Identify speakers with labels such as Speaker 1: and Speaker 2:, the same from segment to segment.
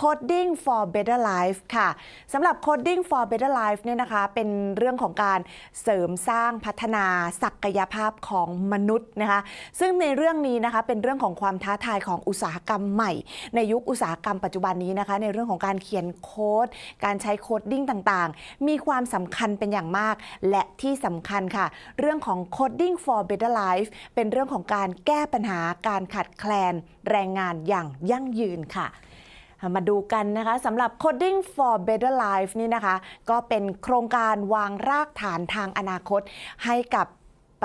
Speaker 1: Coding for Better Life ค่ะสำหรับ Coding for Better Life เนี่ยนะคะเป็นเรื่องของการเสริมสร้างพัฒนาศักยภาพของมนุษย์นะคะซึ่งในเรื่องนี้นะคะเป็นเรื่องของความท้าทายของอุตสาหกรรมใหม่ ในยุคอุตสาหกรรมปัจจุบันนี้นะคะในเรื่องของการเขียนโค้ด การใช้โคดดิ้งต่างๆ มีความสำคัญเป็นอย่างมาก และที่สำคัญค่ะ เรื่องของ Coding for Better Life เป็นเรื่องของการแก้ปัญหาการขาดแคลนแรงงานอย่างยั่งยืนค่ะ มาดูกันนะคะสำหรับ Coding for Better Life นี่นะคะ ก็เป็นโครงการวางรากฐานทางอนาคตให้กับ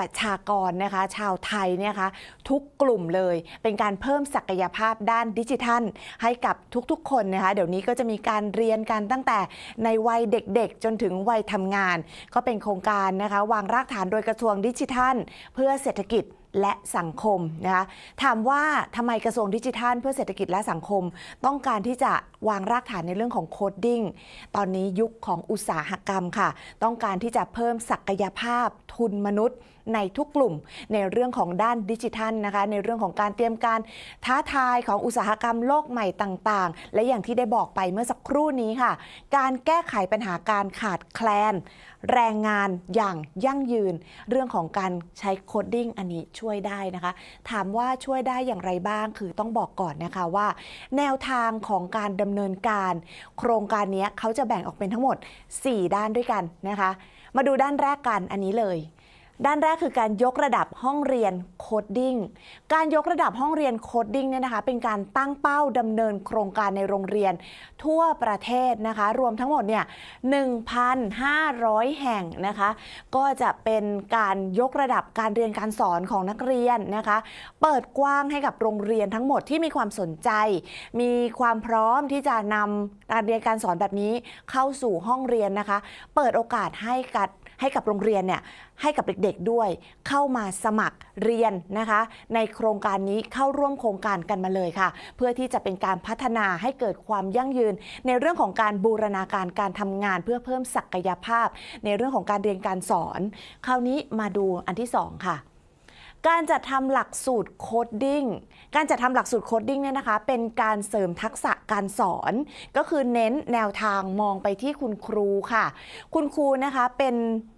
Speaker 1: ประชากรนะคะชาวไทยเนี่ยคะทุกกลุ่มเลยเป็นการเพิ่มศักยภาพด้านดิจิทัล ให้กับทุกๆคนนะคะเดี๋ยวนี้ก็จะมีการเรียนกันตั้งแต่ในวัยเด็กๆ จนถึงวัยทำงาน ก็เป็นโครงการนะคะวางรากฐานโดยกระทรวงดิจิทัล เพื่อเศรษฐกิจ และสังคมนะคะถามว่าทำไมกระทรวงดิจิทัล เพื่อเศรษฐกิจและสังคม ต้องการที่จะวางรากฐานในเรื่องของโคดดิ้งตอนนี้ยุคของอุตสาหกรรมค่ะ ต้องการที่จะเพิ่มศักยภาพทุนมนุษย์ในทุกกลุ่มในเรื่องของด้านดิจิทัลนะคะ ในเรื่องของการเตรียมการท้าทายของอุตสาหกรรมโลกใหม่ต่างๆ และอย่างที่ได้บอกไปเมื่อสักครู่นี้ค่ะ การแก้ไขปัญหาการขาดแคลน แรงงานอย่างยั่งยืน เรื่องของการใช้โคดดิ้งอันนี้ช่วยได้นะคะ ถามว่าช่วยได้อย่างไรบ้าง คือต้องบอกก่อนนะคะว่า แนวทางของการดำเนินการ โครงการนี้เขาจะแบ่งออกเป็นทั้งหมด 4 ด้านด้วยกันนะคะ มาดูด้านแรกกันอันนี้เลย ด้านแรกคือการยกระดับห้องเรียนโคดดิ้ง การยกระดับห้องเรียนโคดดิ้งเนี่ยนะคะเป็นการตั้งเป้าดำเนินโครงการในโรงเรียนทั่วประเทศนะคะ รวมทั้งหมดเนี่ย1,500 แห่งนะคะ ก็จะเป็นการยกระดับการเรียนการสอนของนักเรียนนะคะ เปิดกว้างให้กับโรงเรียนทั้งหมดที่มีความสนใจ มีความพร้อมที่จะนำการเรียนการสอนแบบนี้เข้าสู่ห้องเรียนนะคะ เปิดโอกาสให้กับ ให้กับโรงเรียนเนี่ยให้กับเด็กๆด้วย เข้ามาสมัครเรียนนะคะ ในโครงการนี้เข้าร่วมโครงการกันมาเลยค่ะ เพื่อที่จะเป็นการพัฒนาให้เกิดความยั่งยืน ในเรื่องของการบูรณาการการทำงานเพื่อเพิ่มศักยภาพ ในเรื่องของการเรียนการสอน คราวนี้มาดูอันที่สองค่ะ การจัดทำหลักสูตรโคดดิ้ง การจัดทำหลักสูตรโคดดิ้งเนี่ยนะคะ เป็นการเสริมทักษะการสอน ก็คือเน้นแนวทางมองไปที่คุณครูค่ะ คุณครูนะคะเป็น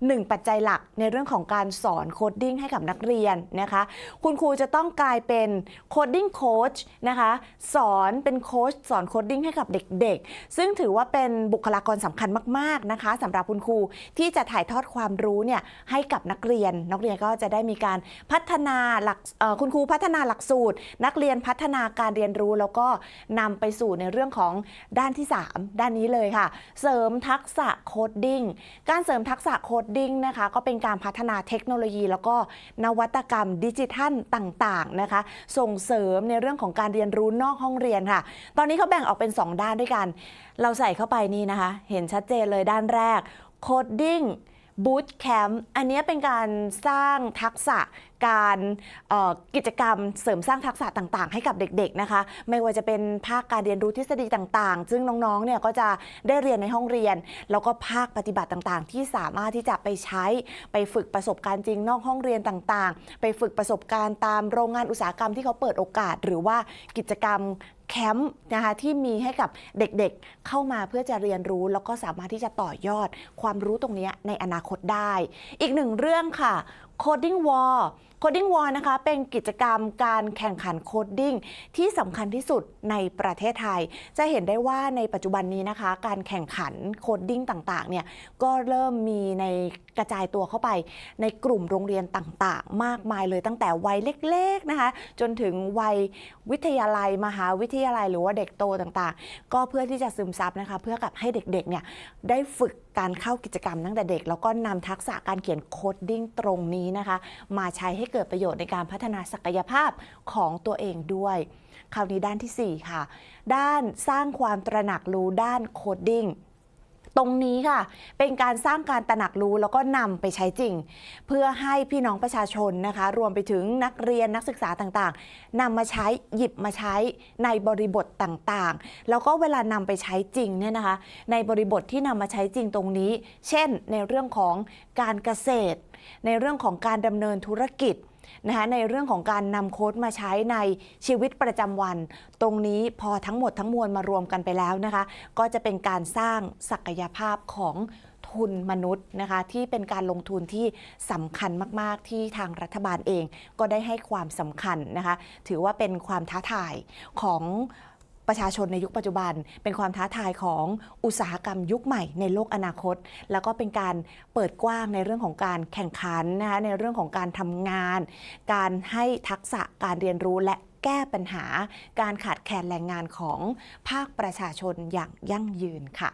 Speaker 1: หนึ่งปัจจัยหลักในเรื่องของการสอนโคดดิ้งให้กับนักเรียนนะคะ คุณครูจะต้องกลายเป็นโคดดิ้งโค้ชนะคะ สอนเป็นโค้ชสอนโคดดิ้งให้กับเด็กๆ ซึ่งถือว่าเป็นบุคลากรสำคัญมากๆนะคะสำหรับคุณครูที่จะถ่ายทอดความรู้เนี่ยให้กับนักเรียน นักเรียนก็จะได้มีการพัฒนาหลักคุณครูพัฒนาหลักสูตร นักเรียนพัฒนาการเรียนรู้ แล้วก็นำไปสู่ในเรื่องของด้านที่ 3 ด้านนี้เลยค่ะ เสริมทักษะโคดดิ้งการเสริมทักษะโคดดิ้งนะคะก็เป็นการพัฒนาเทคโนโลยี แล้วก็นวัตกรรมดิจิทัลต่างๆนะคะส่งเสริมในเรื่องของการเรียนรู้นอกห้องเรียนค่ะ ตอนนี้เขาแบ่งออกเป็น 2 ด้านด้วยกัน เราใส่เข้าไปนี่นะคะ เห็นชัดเจนเลยด้านแรกโคดดิ้งบูตแคมป์อันนี้เป็นการสร้างทักษะการกิจกรรมเสริมสร้างทักษะต่างๆ ให้กับเด็กๆนะคะ ไม่ว่าจะเป็นภาคการเรียนรู้ทฤษฎีต่างๆ ซึ่งน้องๆเนี่ยก็จะได้เรียนในห้องเรียน แล้วก็ภาคปฏิบัติต่างๆ ที่สามารถที่จะไปใช้ไปฝึกประสบการณ์จริงนอกห้องเรียนต่างๆ ไปฝึกประสบการณ์ตามโรงงานอุตสาหกรรมที่เขาเปิดโอกาส หรือว่ากิจกรรมแคมป์นะคะที่มีให้กับเด็กๆเข้ามาเพื่อจะเรียนรู้ แล้วก็สามารถที่จะต่อยอดความรู้ตรงนี้ในอนาคตได้ อีกหนึ่งเรื่องค่ะ Coding War Coding War นะคะเป็นกิจกรรมการแข่งขันโคดดิ้งที่สำคัญที่สุดในประเทศไทย จะเห็นได้ว่าในปัจจุบันนี้นะคะ การแข่งขันโคดดิ้งต่างๆเนี่ยก็เริ่มมีในกระจายตัวเข้าไป ในกลุ่มโรงเรียนต่างๆ มากมายเลยตั้งแต่วัยเล็กๆนะคะ จนถึงวัยวิทยาลัยมหาวิทยาลัยหรือว่าเด็กโตต่างๆ ก็เพื่อที่จะซึมซับนะคะ เพื่อกับให้เด็กๆเนี่ยได้ฝึกการเข้ากิจกรรมตั้งแต่เด็ก แล้วก็นำทักษะการเขียนโคดดิ้งตรงนี้นะคะ มาใช้ให้เกิดประโยชน์ในการพัฒนาศักยภาพของตัวเองด้วย คราวนี้ด้านทีสี่ 4 ค่ะ ด้านสร้างความตระหนักรู้ด้านโคดดิ้งตรงนี้ค่ะ เป็นการสร้างการตระหนักรู้แล้วก็นำไปใช้จริง เพื่อให้พี่น้องประชาชนนะคะ รวมไปถึงนักเรียนนักศึกษาต่างๆนำมาใช้หยิบมาใช้ในบริบทต่างๆ แล้วก็เวลานำไปใช้จริงเนี่ยนะคะ ในบริบทที่นำมาใช้จริงตรงนี้ เช่น ในเรื่องของการเกษตร ในเรื่องของการดำเนินธุรกิจนะคะในเรื่องของการนำโค้ดมาใช้ในชีวิตประจำวัน ตรงนี้พอทั้งหมดทั้งมวลมารวมกันไปแล้วนะคะ ก็จะเป็นการสร้างศักยภาพของทุนมนุษย์นะคะที่เป็นการลงทุนที่สำคัญมาก ๆ ที่ทางรัฐบาลเองก็ได้ให้ความสำคัญนะคะ ถือว่าเป็นความท้าทายของ ประชาชนในยุคปัจจุบัน เป็นความท้าทายของอุตสาหกรรมยุคใหม่ในโลกอนาคต แล้วก็เป็นการเปิดกว้างในเรื่องของการแข่งขันนะคะในเรื่องของการทำงาน การให้ทักษะการเรียนรู้และแก้ปัญหาการขาดแคลนแรงงานของภาคประชาชนอย่างยั่งยืนค่ะ